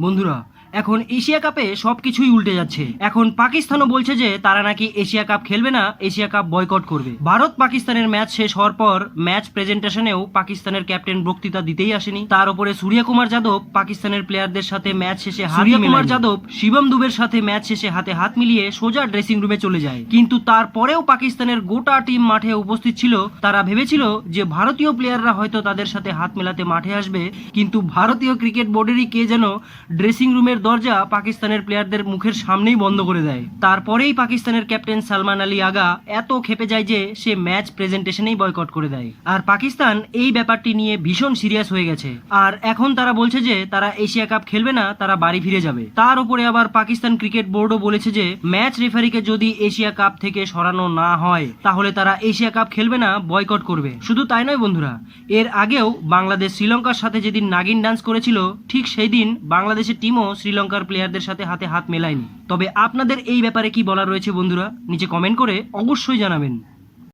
বন্ধুরা এখন এশিয়া কাপে সবকিছুই উল্টে যাচ্ছে। এখন পাকিস্তানও বলছে যে তারা নাকি এশিয়া কাপ খেলবে না এশিয়া কাপ বয়কট করবে। ভারত পাকিস্তানের ম্যাচ শেষ হওয়ার পর ম্যাচ প্রেজেন্টেশনেও পাকিস্তানের ক্যাপ্টেন বক্তৃতা দিতেই আসেনি। তার উপরে সূর্য কুমার যাদব পাকিস্তানের প্লেয়ারদের সাথে ম্যাচ শেষে সূর্য কুমার যাদব শিবম দুবের সাথে ম্যাচ শেষে হাতে হাত মিলিয়ে সোজা ড্রেসিং রুমে চলে যায়। কিন্তু তারপরেও পাকিস্তানের গোটা টিম মাঠে উপস্থিত ছিল। তারা ভেবেছিল যে ভারতীয় প্লেয়াররা হয়তো তাদের সাথে হাত মেলাতে মাঠে আসবে। কিন্তু ভারতীয় ক্রিকেট বোর্ডেরই কে যেন ড্রেসিং রুমের দরজা পাকিস্তানের প্লেয়ারদের মুখের সামনেই বন্ধ করে দেয়। তারপরেই পাকিস্তানের ক্যাপ্টেন সালমান আলী আগা এত খেপে যায় যে সে ম্যাচ প্রেজেন্টেশনেই বয়কট করে দেয়। আর পাকিস্তান এই ব্যাপারটি নিয়ে ভীষণ সিরিয়াস হয়ে গেছে। আর এখন তারা বলছে যে তারা এশিয়া কাপ খেলবে না, তারা বাড়ি ফিরে যাবে। তার উপরে আবার পাকিস্তান ক্রিকেট বোর্ডও বলেছে যে ম্যাচ রেফারিকে যদি এশিয়া কাপ থেকে সরানো না হয়, তাহলে তারা এশিয়া কাপ খেলবে না, বয়কট করবে। শুধু তাই নয় বন্ধুরা, এর আগেও বাংলাদেশ শ্রীলঙ্কার সাথে যেদিন নাগিন ডান্স করেছিল, ঠিক সেই দিন বাংলাদেশের টিমও শ্রীলঙ্কার প্লেয়ারদের সাথে হাতে হাত মেলায়নি। তবে আপনাদের এই ব্যাপারে কি বলা রয়েছে বন্ধুরা, নিচে কমেন্ট করে অবশ্যই জানাবেন।